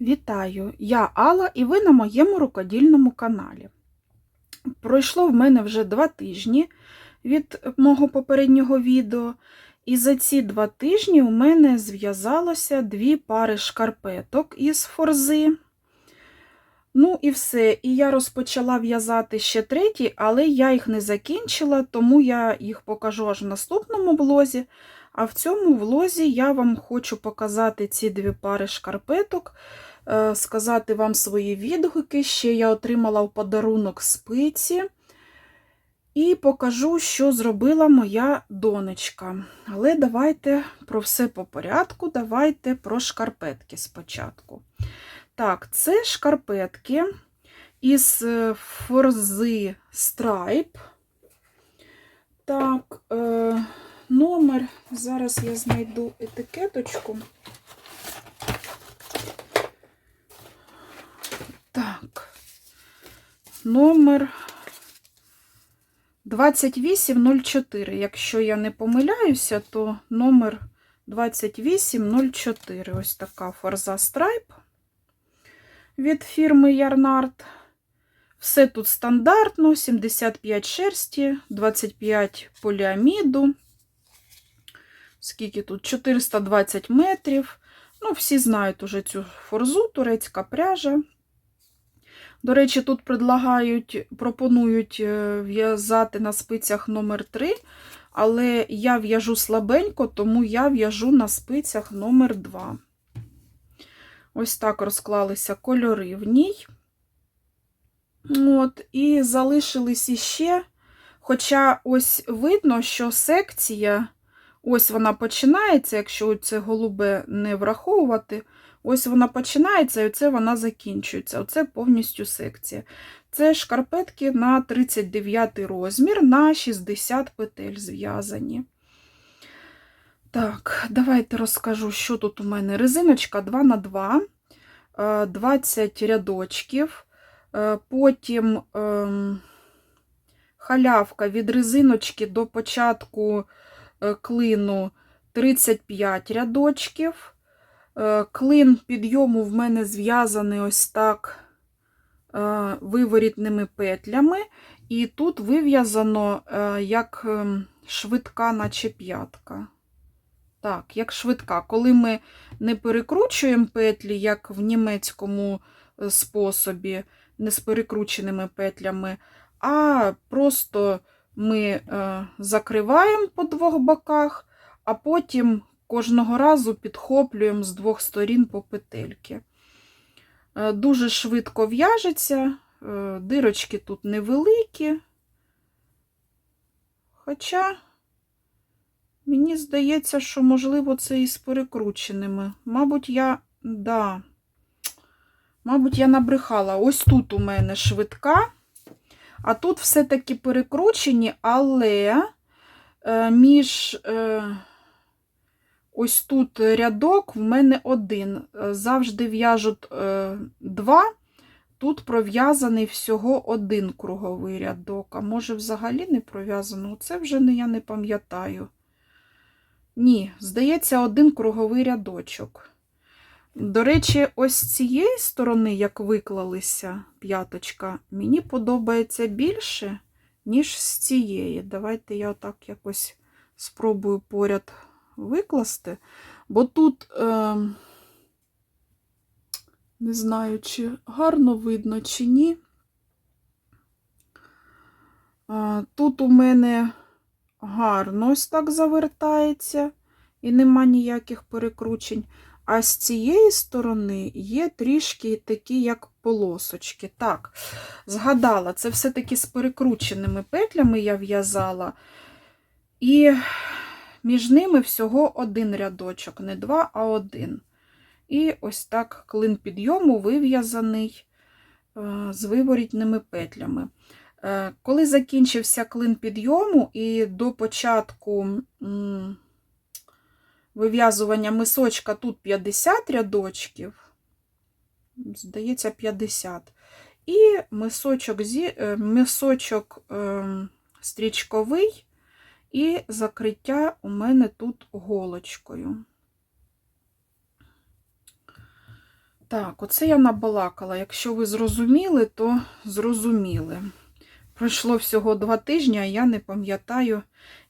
Вітаю! Я Алла і ви на моєму рукодільному каналі. Пройшло в мене вже два тижні від мого попереднього відео, і за ці два тижні у мене зв'язалося дві пари шкарпеток із форзи. Ну і все. І я розпочала в'язати ще треті, але я їх не закінчила, тому я їх покажу аж в наступному влозі. А в цьому влозі я вам хочу показати ці дві пари шкарпеток, сказати вам свої відгуки. Ще я отримала в подарунок спиці. І покажу, що зробила моя донечка. Але давайте про все по порядку, давайте про шкарпетки спочатку. Так, це шкарпетки із е, форзи Stripe. Так, е, номер. Зараз я знайду етикеточку. Так, номер 2804. Якщо я не помиляюся, то номер 2804. Ось така форза Stripe від фірми Ярнард. Все тут стандартно: 75 шерсті, 25 поліаміду. Скільки тут? 420 метрів. Ну, всі знають уже цю форзу, турецька пряжа. До речі, тут предлагають, пропонують е, в'язати на спицях номер 3 але я в'яжу слабенько, тому я в'яжу на спицях номер 2 Ось так розклалися кольори в ній. От, І залишились іще. Хоча ось видно, що секція, ось вона починається, якщо це голубе не враховувати, ось вона починається і оце вона закінчується. Оце повністю секція. Це шкарпетки на 39 розмір, на 60 петель зв'язані. Так, давайте розкажу, що тут у мене. Резиночка 2х2, 20 рядочків, е, потім ем, халявка від резиночки до початку е, клину 35 рядочків. Е, клин підйому в мене зв'язаний ось так виворітними петлями, і тут вив'язано як ем, швидка, наче п'ятка. Так, як швидка. Коли ми не перекручуємо петлі, як в німецькому е, способі, не з перекрученими петлями, а просто ми е, закриваємо по двох боках, а потім кожного разу підхоплюємо з двох сторін по петельки. Е, дуже швидко в'яжеться, дирочки тут невеликі. Хоча. Мені здається, що, можливо, це із перекрученими. Мабуть, я, да, мабуть, я набрехала. Ось тут у мене швидка, а тут все-таки перекручені, але е, між е, ось тут рядок в мене один. Завжди в'яжуть е, два. Тут пров'язаний всього один круговий рядок, а може, взагалі не пров'язано. Це вже я не пам'ятаю. Ні, здається, один круговий рядочок. До речі, ось з цієї сторони, як виклалися п'яточка, мені подобається більше, ніж з цієї. Давайте я отак якось спробую поряд викласти, бо тут, е, не знаю, чи гарно видно, чи ні. Е, тут у мене гарно ось так завертається, і нема ніяких перекручень. А з цієї сторони є трішки такі, як полосочки. Так, згадала, це все-таки з перекрученими петлями я в'язала. І між ними всього один рядочок, не два, а один. І ось так клин підйому вив'язаний е, з виворітними петлями. Е, коли закінчився клин підйому і до початку вив'язування мисочка тут 50 рядочків, здається, 50. І мисочок е, мисочок ем, стрічковий, і закриття у мене тут голочкою. Так, оце я набалакала. Якщо ви зрозуміли, то зрозуміли. Пройшло всього два тижні, а я не пам'ятаю,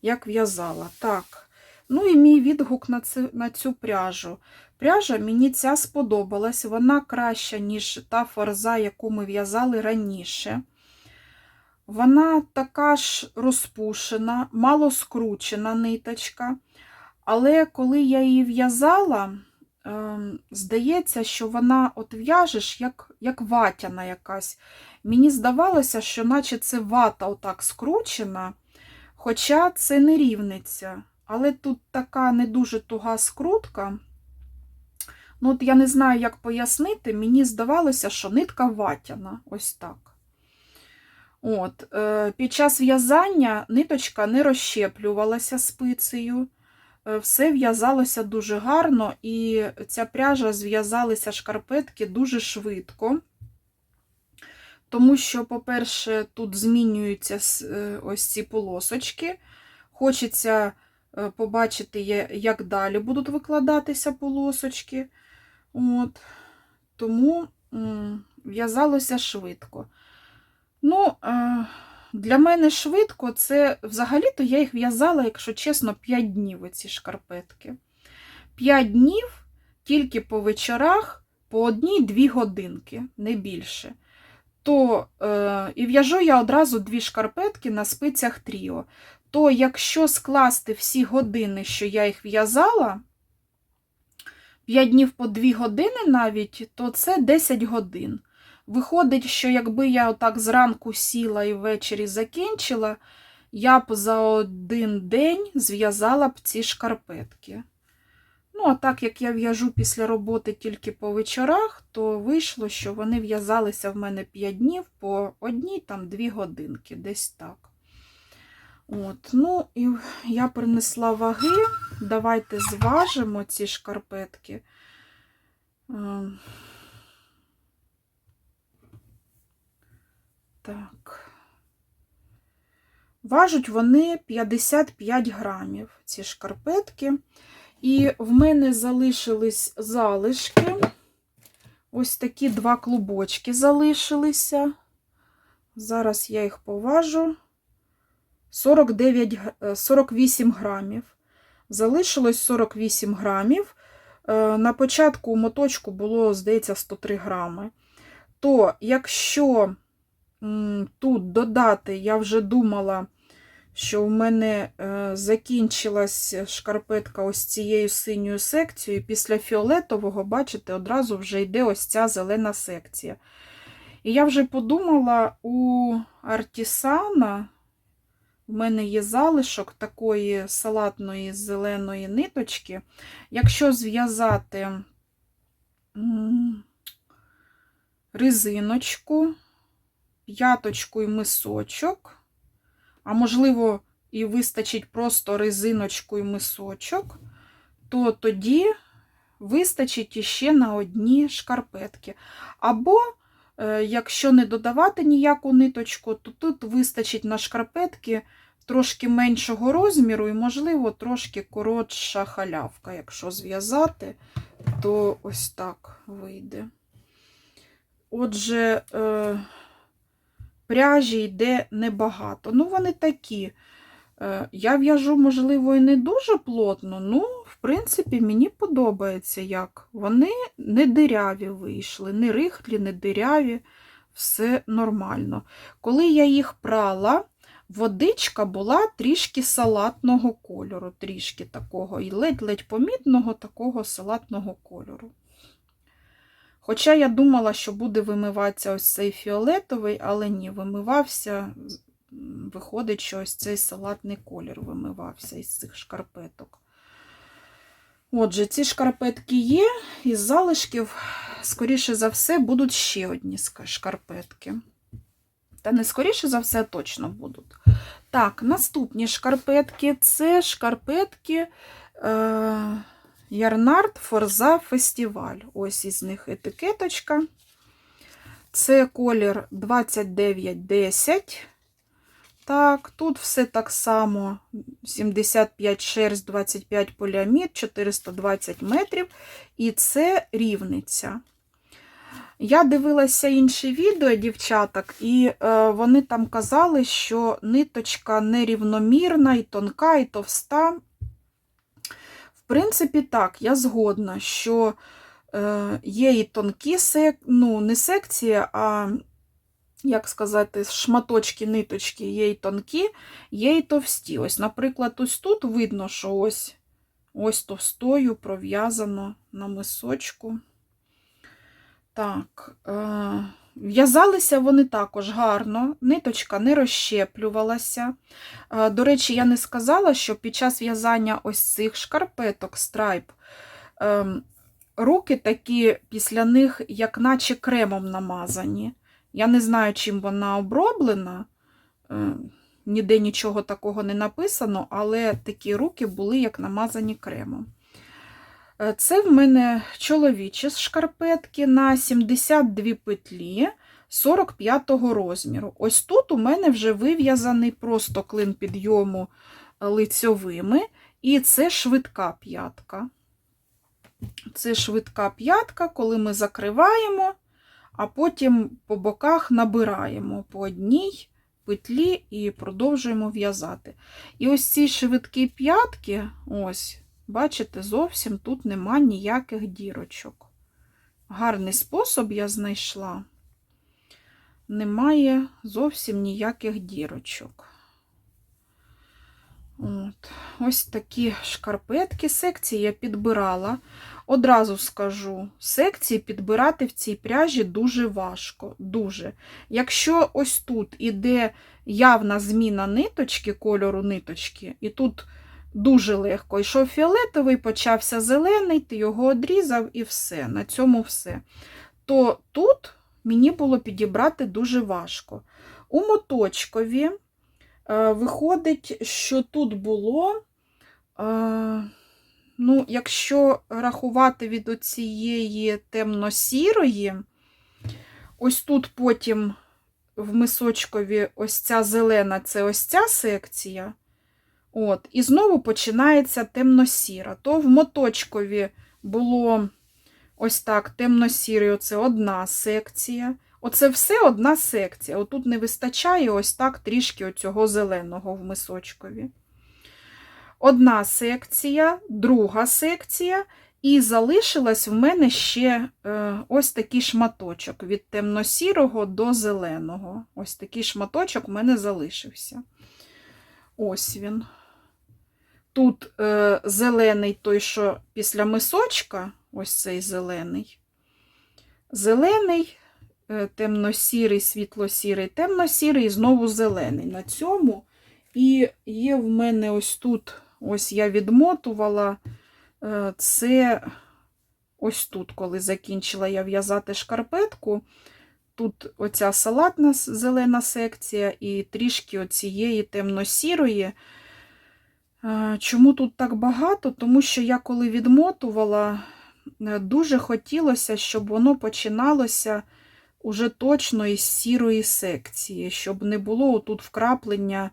як в'язала. Так, ну і мій відгук на цю, на цю пряжу. Пряжа мені ця сподобалась. Вона краща, ніж та фарза, яку ми в'язали раніше. Вона така ж розпушена, мало скручена ниточка. Але коли я її в'язала, ем, здається, що вона от в'яжеш як, як ватяна якась. Мені здавалося, що наче це вата отак скручена, хоча це не рівниця. Але тут така не дуже туга скрутка. Ну, от я не знаю, як пояснити, мені здавалося, що нитка ватяна. Ось так. От, е, Під час в'язання ниточка не розщеплювалася спицею. Е, Все в'язалося дуже гарно, і ця пряжа зв'язалися шкарпетки дуже швидко. Тому що, по-перше, тут змінюються е, ось ці полосочки. Хочеться побачити, як далі будуть викладатися полосочки. От. Тому в'язалося швидко. Ну, е, для мене швидко це взагалі-то я їх в'язала, якщо чесно, 5 днів оці шкарпетки. 5 днів тільки по вечорах, по одній-дві годинки, не більше. То е, і в'яжу я одразу дві шкарпетки на спицях тріо. То якщо скласти всі години, що я їх в'язала, 5 днів по 2 години навіть, то це 10 годин. Виходить, що якби я отак зранку сіла і ввечері закінчила, я б за один день зв'язала б ці шкарпетки. Ну, а так як я в'яжу після роботи тільки по вечорах, то вийшло, що вони в'язалися в мене 5 днів по одній там 2 годинки, десь так. От, ну, і я принесла ваги. Давайте зважимо ці шкарпетки. Так. Важуть вони 55 грамів, ці шкарпетки. І в мене залишились залишки. Ось такі два клубочки залишилися. Зараз я їх поважу. 49, е, 48 грамів. Залишилось 48 грамів. Е, На початку у моточку було, здається, 103 грами. То, якщо тут додати, я вже думала, що в мене е, закінчилась шкарпетка ось цією синьою секцією. Після фіолетового, бачите, одразу вже йде ось ця зелена секція. І я вже подумала, у Артісана в мене є залишок такої салатної зеленої ниточки. Якщо зв'язати резиночку, п'яточку і мисочок, а можливо, і вистачить просто резиночку і мисочок, то тоді вистачить іще на одні шкарпетки. Або, е, якщо не додавати ніяку ниточку, то тут вистачить на шкарпетки трошки меншого розміру і, можливо, трошки коротша халявка. Якщо зв'язати, то ось так вийде. Отже, е, пряжі йде небагато. Ну, вони такі. Е, Я в'яжу, можливо, і не дуже плотно, ну, в принципі, мені подобається, як вони не диряві вийшли, не рихлі, не диряві, все нормально. Коли я їх прала, водичка була трішки салатного кольору, трішки такого, і ледь-ледь помітного такого салатного кольору. Хоча я думала, що буде вимиватися ось цей фіолетовий, але ні, вимивався, виходить, що ось цей салатний колір вимивався із цих шкарпеток. Отже, ці шкарпетки є, із залишків, скоріше за все, будуть ще одні шкарпетки. Та не скоріше за все, точно будуть. Так, наступні шкарпетки це шкарпетки е, Ярнард Форза Фестиваль. Ось із них етикеточка. Це колір 2910. Так, тут все так само: 75 шерсть, 25 поліамід, 420 метрів. І це рівниця. Я дивилася інші відео дівчаток, і е, вони там казали, що ниточка нерівномірна, і тонка, і товста. Принципі, так, я згодна, що е, є і тонкі сек... ну, не секції, а, як сказати, шматочки ниточки є і тонкі, є і товсті. Ось, наприклад, ось тут видно, що ось, ось товстою пров'язано на мисочку. Так, е, в'язалися вони також гарно, ниточка не розщеплювалася. Е, До речі, я не сказала, що під час в'язання ось цих шкарпеток страйп е, руки такі після них, як наче кремом намазані. Я не знаю, чим вона оброблена, е, ніде нічого такого не написано, але такі руки були як намазані кремом. Е, Це в мене чоловічі шкарпетки на 72 петлі 45 розміру. Ось тут у мене вже вив'язаний просто клин підйому лицьовими, і це швидка п'ятка. Це швидка п'ятка, коли ми закриваємо, а потім по боках набираємо по одній петлі і продовжуємо в'язати. І ось ці швидкі п'ятки, ось. Бачите, зовсім тут нема ніяких дірочок. Гарний спосіб я знайшла. Немає зовсім ніяких дірочок. От. Ось такі шкарпетки. Секції я підбирала. Одразу скажу, секції підбирати в цій пряжі дуже важко. Дуже. Якщо ось тут іде явна зміна ниточки, кольору ниточки, і тут дуже легко. Йшов фіолетовий, почався зелений, ти його одрізав і все. На цьому все. То тут мені було підібрати дуже важко. У моточкові е, виходить, що тут було, е, ну, якщо рахувати від оцієї темно-сірої, ось тут потім в мисочкові ось ця зелена це ось ця секція. От, І знову починається темно-сіра. То в моточкові було ось так, темно-сірий, оце одна секція. Оце все одна секція. Отут не вистачає ось так трішки оцього зеленого в мисочкові. Одна секція, друга секція, і залишилась в мене ще е, ось такий шматочок від темно-сірого до зеленого. Ось такий шматочок в мене залишився. Ось він. Тут е, зелений той, що після мисочка, ось цей зелений. Зелений, е, темно-сірий, світло-сірий, темно-сірий і знову зелений. На цьому. І є в мене ось тут, ось я відмотувала, е, це ось тут, коли закінчила я в'язати шкарпетку. Тут оця салатна зелена секція і трішки оцієї темно-сірої. Чому тут так багато? Тому що я коли відмотувала, е, дуже хотілося, щоб воно починалося уже точно із сірої секції, щоб не було тут вкраплення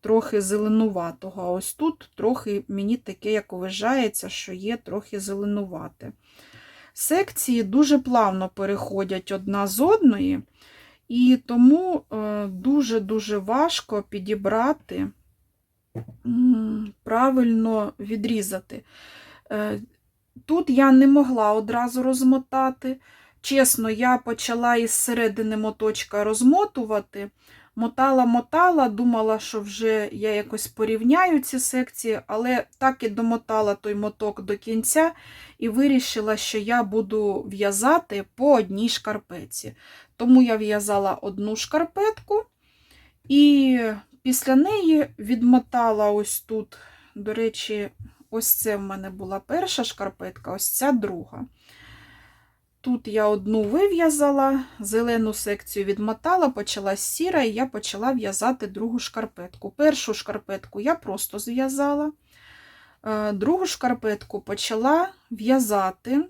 трохи зеленуватого. А ось тут трохи мені таке, як вважається, що є трохи зеленувате. Секції дуже плавно переходять одна з одної, і тому е, дуже-дуже важко підібрати правильно відрізати. Е, Тут я не могла одразу розмотати. Чесно, я почала із середини моточка розмотувати. Мотала-мотала, думала, що вже я якось порівняю ці секції, але так і домотала той моток до кінця і вирішила, що я буду в'язати по одній шкарпетці. Тому я в'язала одну шкарпетку і Після неї відмотала ось тут, до речі, ось це в мене була перша шкарпетка, ось ця друга. Тут я одну вив'язала, зелену секцію відмотала, почалась сіра, і я почала в'язати другу шкарпетку. Першу шкарпетку я просто зв'язала, е, другу шкарпетку почала в'язати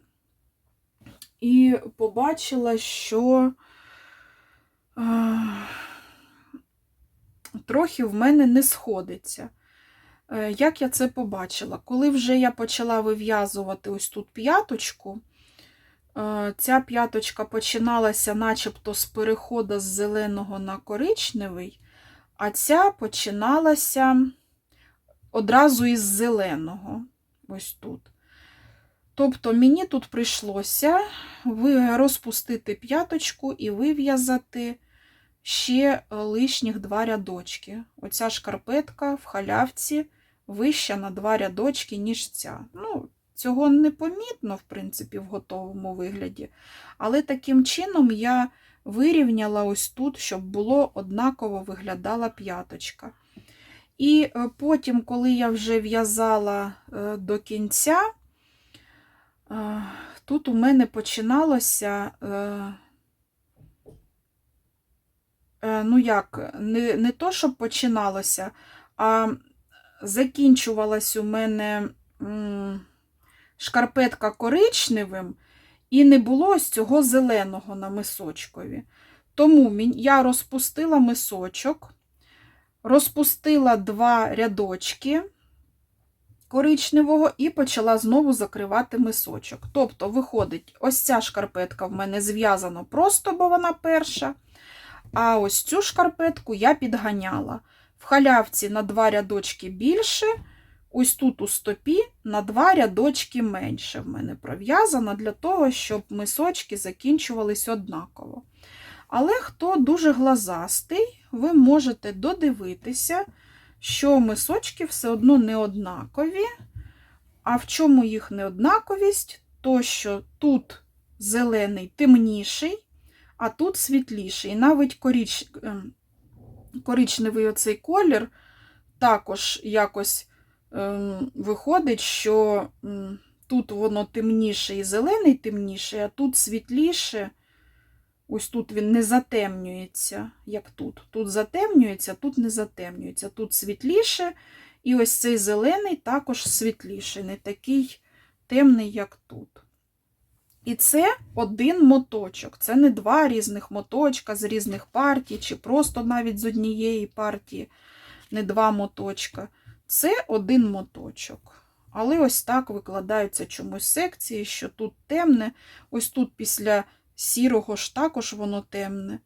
і побачила, що е, трохи в мене не сходиться. Е, як я це побачила? Коли вже я почала вив'язувати ось тут п'яточку, Е, Ця п'яточка починалася начебто з переходу з зеленого на коричневий, а ця починалася одразу із зеленого. Ось тут. Тобто мені тут прийшлося розпустити п'яточку і вив'язати ще лишніх два рядочки. Оця шкарпетка в халявці вища на два рядочки, ніж ця. Ну, цього не помітно, в принципі, в готовому вигляді. Але таким чином я вирівняла ось тут, щоб було однаково виглядала п'яточка. І е, потім, коли я вже в'язала е, до кінця, е, тут у мене починалося. Е, Ну як, не, не то, щоб починалося, а закінчувалась у мене шкарпетка коричневим, і не було ось цього зеленого на мисочкові. Тому я розпустила мисочок, розпустила два рядочки коричневого і почала знову закривати мисочок. Тобто, виходить, ось ця шкарпетка в мене зв'язана просто, бо вона перша. А ось цю шкарпетку я підганяла. В халявці на два рядочки більше, ось тут у стопі на два рядочки менше в мене пров'язано для того, щоб мисочки закінчувались однаково. Але хто дуже глазастий, ви можете додивитися, що мисочки все одно не однакові. А в чому їх неоднаковість? То, що тут зелений темніший, а тут світліший. І навіть коріч... ем, коричневий оцей колір також якось ем, виходить, що тут воно темніше і зелений темніший, а тут світліше. Ось тут він не затемнюється, як тут. Тут затемнюється, тут не затемнюється. Тут світліше, і ось цей зелений також світліший, не такий темний, як тут. І це один моточок. Це не два різних моточка з різних партій, чи просто навіть з однієї партії, не два моточка. Це один моточок. Але ось так викладаються чомусь секції, що тут темне, ось тут після сірого ж також воно темне.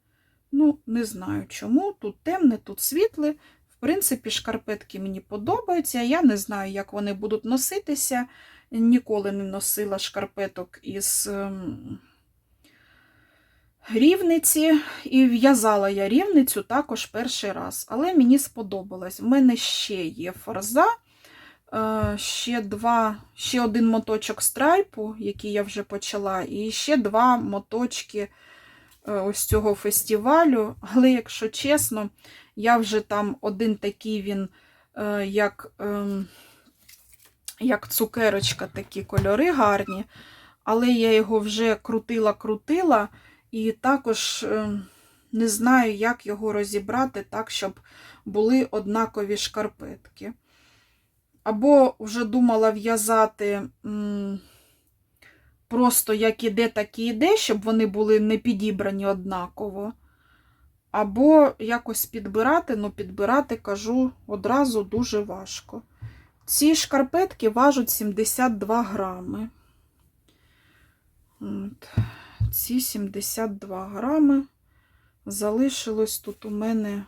Ну, не знаю чому. Тут темне, тут світле. В принципі, шкарпетки мені подобаються. Я не знаю, як вони будуть носитися. Ніколи не носила шкарпеток із ем, рівниці. І в'язала я рівницю також перший раз. Але мені сподобалось. В мене ще є форза. Е, Ще два, ще один моточок страйпу, який я вже почала, і ще два моточки е, ось цього фестивалю. Але, якщо чесно, я вже там один такий він, е, як, ем, як цукерочка, такі кольори гарні. Але я його вже крутила-крутила, і також ем, не знаю, як його розібрати так, щоб були однакові шкарпетки. Або вже думала в'язати просто як іде, так і іде, щоб вони були не підібрані однаково. Або якось підбирати, ну підбирати, кажу, одразу дуже важко. Ці шкарпетки важать 72 грами. От. Ці 72 грами. Залишилось тут у мене.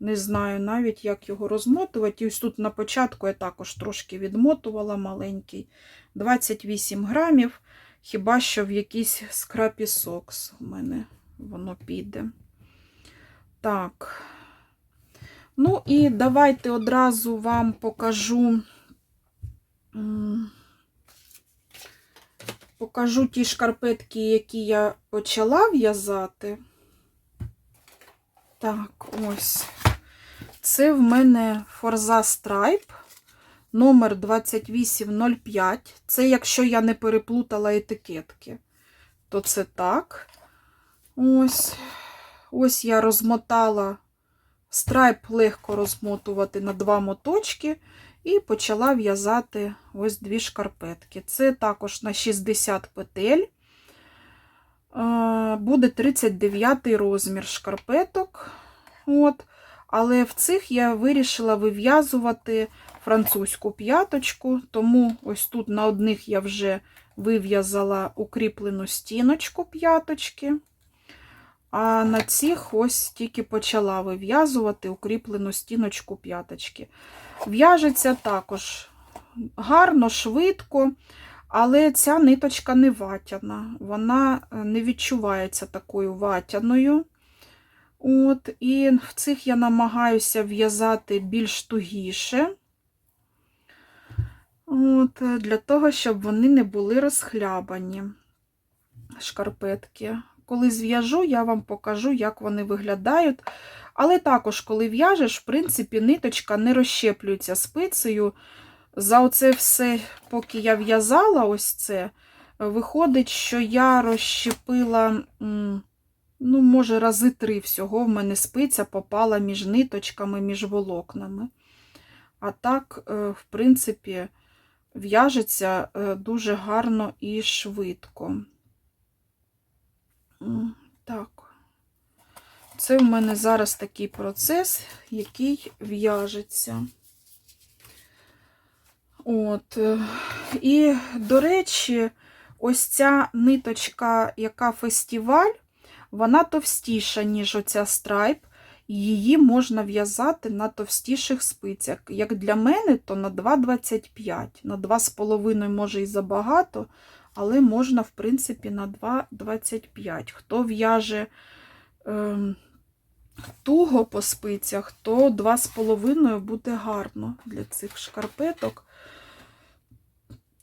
Не знаю навіть, як його розмотувати. І ось тут на початку я також трошки відмотувала маленький. 28 грамів. Хіба що в якийсь скрапі сокс у мене воно піде. Так. Ну і давайте одразу вам покажу. Покажу ті шкарпетки, які я почала в'язати. Так, ось. Це в мене Forza Stripe номер 2805. Це якщо я не переплутала етикетки, то це так. Ось. Ось я розмотала страйп легко розмотувати на два моточки. І почала в'язати ось дві шкарпетки. Це також на 60 петель. Е, Буде 39 розмір шкарпеток. От. Але в цих я вирішила вив'язувати французьку п'яточку, тому ось тут на одних я вже вив'язала укріплену стіночку п'яточки, а на цих ось тільки почала вив'язувати укріплену стіночку п'яточки. В'яжеться також гарно, швидко, але ця ниточка не ватяна, вона е, не відчувається такою ватяною. От, І в цих я намагаюся в'язати більш тугіше. От, е, Для того, щоб вони не були розхлябані шкарпетки. Коли зв'яжу, я вам покажу, як вони виглядають. Але також, коли в'яжеш, в принципі, ниточка не розщеплюється спицею. За оце все, поки я в'язала ось це, виходить, що я розщепила, ну, може, рази три всього в мене спиця попала між ниточками, між волокнами. А так, е, в принципі, в'яжеться е, дуже гарно і швидко. Так. Це в мене зараз такий процес, який в'яжеться. От. е, І, до речі, ось ця ниточка, яка фестиваль, вона товстіша, ніж оця страйп. Її можна в'язати на товстіших спицях. Як для мене, то на 2,25. На 2,5 може і забагато, але можна, в принципі, на 2,25. Хто в'яже ем, туго по спицях, то 2,5 буде гарно для цих шкарпеток.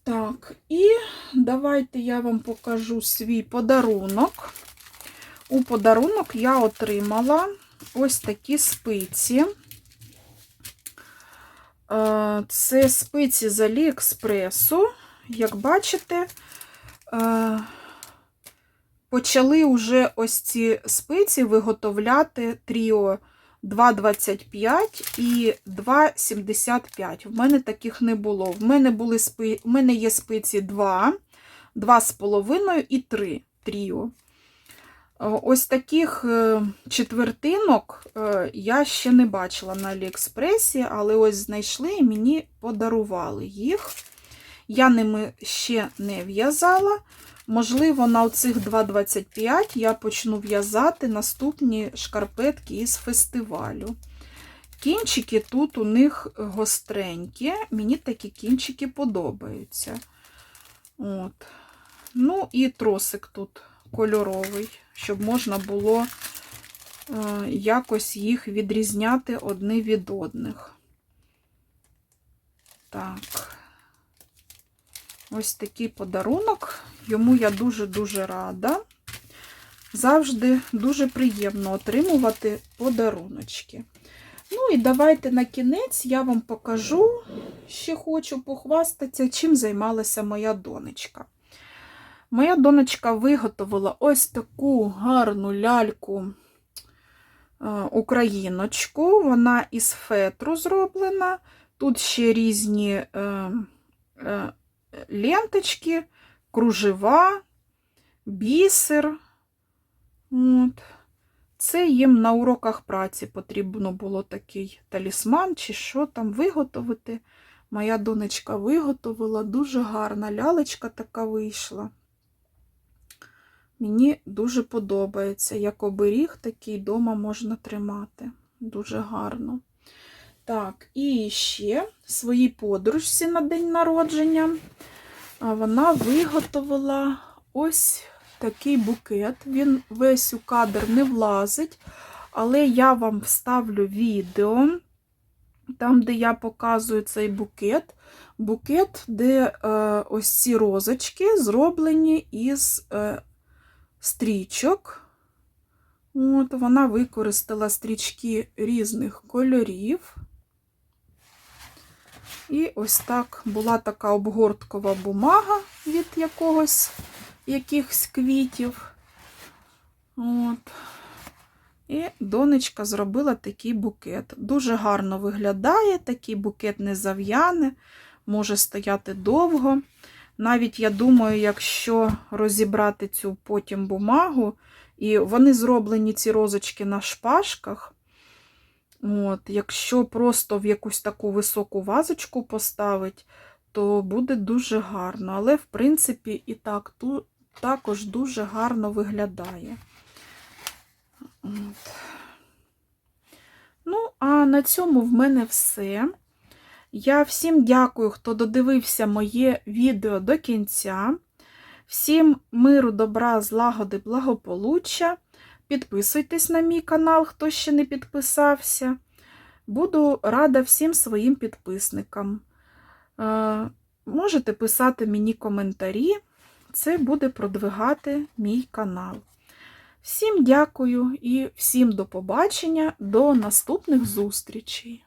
Так, і давайте я вам покажу свій подарунок. У подарунок я отримала ось такі спиці. Е, Це спиці з Аліекспресу. Як бачите, почали вже ось ці спиці виготовляти тріо 2,25 і 2,75. В мене таких не було. В мене, були спи... В мене є спиці 2, 2,5 і 3 тріо. Ось таких е, четвертинок е, я ще не бачила на Аліекспресі, але ось знайшли і мені подарували їх. Я ними ще не в'язала. Можливо, на оцих 2,25 я почну в'язати наступні шкарпетки із фестивалю. Кінчики тут у них гостренькі, мені такі кінчики подобаються. От. Ну і тросик тут кольоровий, щоб можна було е, якось їх відрізняти одні від одних. Так. Ось такий подарунок. Йому я дуже-дуже рада. Завжди дуже приємно отримувати подаруночки. Ну і давайте на кінець я вам покажу, ще хочу похвастатися, чим займалася моя донечка. Моя донечка виготовила ось таку гарну ляльку е, україночку. Вона із фетру зроблена. Тут ще різні е, е, ленточки, кружева, бісер. От. Це їм на уроках праці потрібно було такий талісман, чи що там виготовити. Моя донечка виготовила, дуже гарна лялечка така вийшла. Мені дуже подобається. Як оберіг, такий вдома можна тримати. Дуже гарно. Так, і ще своїй подружці на день народження вона виготовила ось такий букет. Він весь у кадр не влазить, але я вам вставлю відео, там, де я показую цей букет. Букет, де е, ось ці розочки зроблені із е, стрічок. От, Вона використала стрічки різних кольорів. І ось так була така обгорткова бумага від якогось якихось квітів. От. І донечка зробила такий букет. Дуже гарно виглядає, такий букет не зав'яне, може стояти довго. Навіть, я думаю, якщо розібрати цю потім бумагу, і вони зроблені, ці розочки на шпажках, От, Якщо просто в якусь таку високу вазочку поставити, то буде дуже гарно. Але, в принципі, і так ту, також дуже гарно виглядає. От. Ну, а на цьому в мене все. Я всім дякую, хто додивився моє відео до кінця. Всім миру, добра, злагоди, благополуччя. Підписуйтесь на мій канал, хто ще не підписався. Буду рада всім своїм підписникам. Е, Можете писати мені коментарі, це буде продвигати мій канал. Всім дякую і всім до побачення, до наступних зустрічей!